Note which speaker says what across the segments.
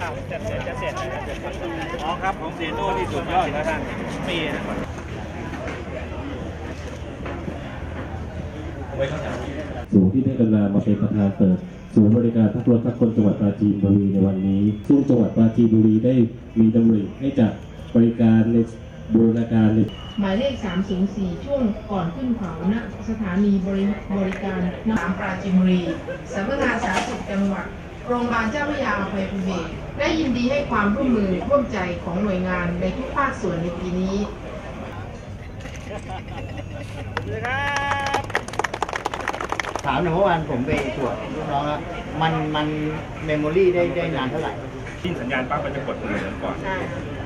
Speaker 1: จะเสร็จจะเสร็จอ๋อครับของเซโน่นี่สุดยอดนะท่านปีนะ
Speaker 2: สูงที่ได้กรุณามาเป็นประธานเปิดศูนย์บริการพักรถพักคนจังหวัดปราจีนบุรีในวันนี้ ซึ่งจังหวัดปราจีนบุรีได้มีดำริให้จัดบริการในบูรณาการใน
Speaker 3: หมายเลข 304 ช่วงก่อนขึ้นเขาณสถานีบริบริการนามปราจีนบุรีสำนักงานสาธารณสุขจังหวัด โรงพยาบาลเจ้าพระยาอภัยภูเบศรได้ยินดีให้ความร่วมมือร่วมใจของหน่วยงานในทุกภาคส่วนในปีนี้
Speaker 4: ถามหน่อยเมื่อวานผมไปตรวจลูกน้องแล้วมันมันเมมโมรี่ได้ได้นานเท่าไหร่
Speaker 5: ทิ้งสัญญาณปั๊บมันจะกดมือก่อน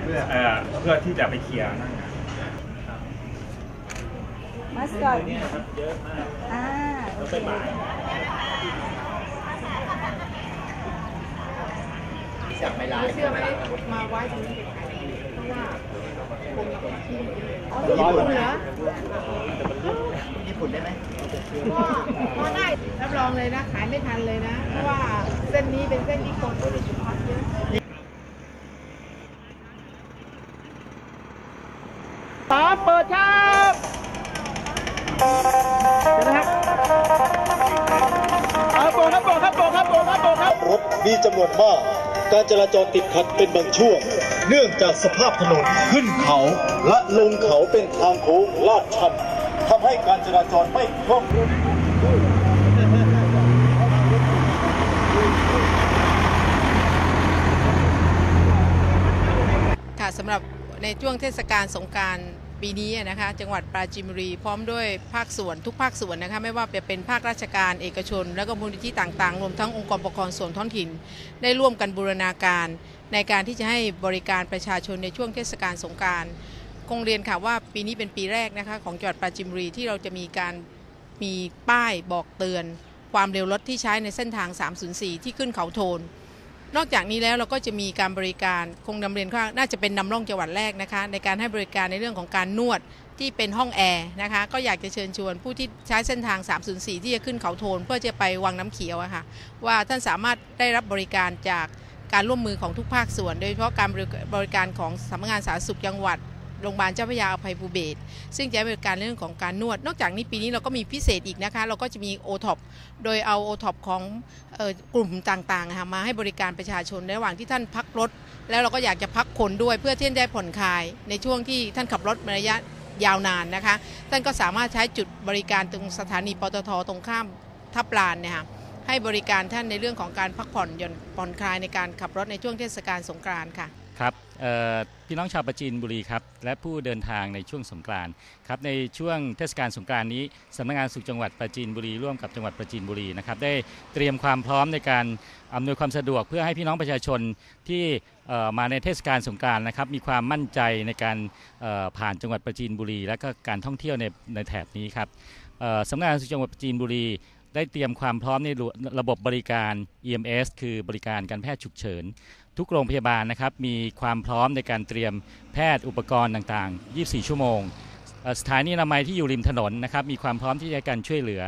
Speaker 4: เพื่อ
Speaker 5: เอ่อเพื่อที่จะไปเคลียร์หน้างาน
Speaker 6: มาสคอตอ่า
Speaker 4: จับไม่ลาย
Speaker 3: เชื่อไหมมาไว้ตรงนี้เพราะว่าคงเป็นที่
Speaker 6: อ๋อญี่ปุ่นเหรอ
Speaker 4: ญี่ปุ่นได้ไหม
Speaker 3: ก็ได้รับรองเลยนะ ขายไม่ทันเลยนะ เพราะว่าเส้นนี้เป็นเส้นที่คนก็เลยจุดพักเยอะ
Speaker 1: สามเปิดครับเดี๋ยวนะครับเอาโบครับโบครับโบครับโบครับโบครับ
Speaker 7: รถมีจำนวนมาก การจราจรติดขัดเป็นบางช่วง เนื่องจากสภาพถนนขึ้นเขาและลงเขาเป็นทางโค้งลาดชันทำให้การจราจรไม่คล่อง
Speaker 3: ค่ะสำหรับในช่วงเทศกาลสงการ ปีนี้นะคะจังหวัดปราจีนบุรีพร้อมด้วยภาคส่วนทุกภาคส่วนนะคะไม่ว่าจะเป็นภาคราชการเอกชน และก็มูลนิธิต่างๆ รวมทั้งองค์กรปกครองส่วนท้องถิ่น ได้ร่วมกันบูรณาการ ในการที่จะให้บริการประชาชนในช่วงเทศกาลสงกรารคงเรียนค่ะว่าปีนี้เป็นปีแรกนะคะของจังหวัดปราจีนบุรีที่เราจะมีการมีป้ายบอกเตือน ความเร็วรถที่ใช้ในเส้นทาง 304 ที่ขึ้นเขาโทน นอกจากนี้แล้วเราก็จะมีการบริการคงนำเรียนว่าน่าจะเป็นนำร่องจังหวัดแรกนะคะ ในการให้บริการในเรื่องของการนวดที่เป็นห้องแอร์นะคะ ก็อยากจะเชิญชวนผู้ที่ใช้เส้นทาง 304 ที่จะขึ้นเขาโทน เพื่อจะไปวังน้ำเขียวอะค่ะว่าท่านสามารถได้รับบริการจากการร่วมมือของทุกภาคส่วน โดยเฉพาะการบริการของสำนักงานสาธารณสุขจังหวัด โรงพยาบาลเจ้าพระยาอภัยภูเบศซึ่งจะให้บริการเรื่องของการนวด นอกจากนี้ปีนี้เราก็มีพิเศษอีกนะคะ เราก็จะมีโอท็อปโดยเอาโอท็อปของออกลุ่มต่างๆมาให้บริการประชาชนระหว่างที่ท่านพักรถ แล้วเราก็อยากจะพักคนด้วยเพื่อที่จะได้ผ่อนคลาย ในช่วงที่ท่านขับรถระยะยาวนานนะคะ ท่านก็สามารถใช้จุดบริการตรงสถานีปตทตรงข้ามทับลานเนี่ยค่ะให้บริการท่านในเรื่องของการพักผ่อนหย่อนผ่อนคลายในการขับรถในช่วงเทศกาลสงกรานต์ค่ะ
Speaker 8: พี่น้องชาวประจีนบุรีครับและผู้เดินทางในช่วงสงกรานต์ครับในช่วงเทศกาลสงกรานต์นี้สำนักงานสุขจังหวัดประจีนบุรีร่วมกับจังหวัดประจีนบุรีนะครับได้เตรียมความพร้อมในการอำนวยความสะดวกเพื่อให้พี่น้องประชาชนที่มาในเทศกาลสงกรานต์นะครับมีความมั่นใจในการผ่านจังหวัดประจีนบุรี และก็การท่องเที่ยวในในแถบนี้ครับสำนักงานสุขจังหวัดประจีนบุรีได้เตรียมความพร้อมในระบบบริการ EMS คือบริการการแพทย์ฉุกเฉิน ทุกโรงพยาบาลนะครับมีความพร้อมในการเตรียมแพทย์อุปกรณ์ต่าง ๆ 24 ชั่วโมง สถานีอนามัยที่อยู่ริมถนนนะครับมีความพร้อมที่จะการช่วยเหลือ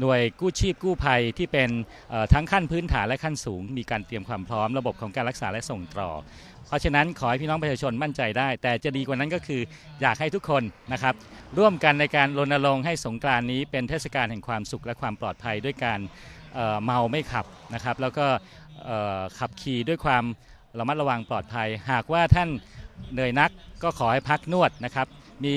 Speaker 8: หน่วยกู้ชีพกู้ภัยที่เป็นทั้งขั้นพื้นฐานและขั้นสูง มีการเตรียมความพร้อมระบบของการรักษาและส่งต่อ เพราะฉะนั้นขอให้พี่น้องประชาชนมั่นใจได้ แต่จะดีกว่านั้นก็คืออยากให้ทุกคนนะครับร่วมกันในการรณรงค์ให้สงกรานนี้เป็นเทศกาลแห่งความสุขและความปลอดภัยด้วยการเมาไม่ขับนะครับแล้วก็ขับขี่ด้วยความระมัดระวังปลอดภัย หากว่าท่านเหนื่อยนักก็ขอให้พักนวดนะครับ มี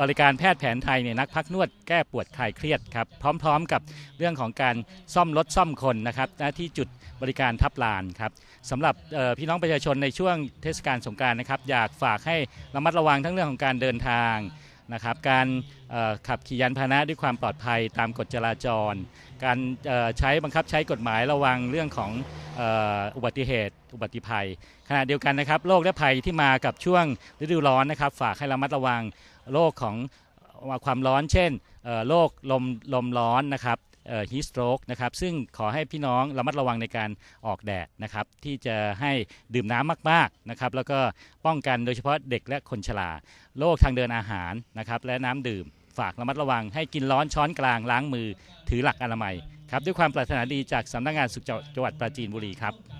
Speaker 8: บริการแพทย์แผนไทยเนี่ยนักพักนวดแก้ปวดคลายเครียดครับพร้อมๆกับเรื่องของการซ่อมรถซ่อมคนนะครับณที่จุดบริการทับลานครับสำหรับพี่น้องประชาชนในช่วงเทศกาลสงกรานต์นะครับอยากฝากให้ระมัดระวังทั้งเรื่องของการเดินทาง นะครับการขับขี่ยานพาหนะด้วยความปลอดภัยตามกฎจราจร การใช้บังคับใช้กฎหมายระวังเรื่องของอ,อุบัติเหตุ อุบัติภัย ขณะเดียวกันนะครับโรคและภัยที่มากับช่วงฤดูร้อนนะครับฝากให้ระมัดระวังโรคของความร้อน เช่นโรคลมลมร้อนนะครับ ฮีสโตรกนะครับซึ่งขอให้พี่น้องระมัดระวังในการออกแดดนะครับที่จะให้ดื่มน้ำมากๆนะครับแล้วก็ป้องกันโดยเฉพาะเด็กและคนชราโรคทางเดินอาหารนะครับและน้ำดื่มฝากระมัดระวังให้กินร้อนช้อนกลางล้างมือถือหลักอนามัยครับด้วยความปรารถนาดีจากสำนักงานสุขจังหวัดปราจีนบุรีครับ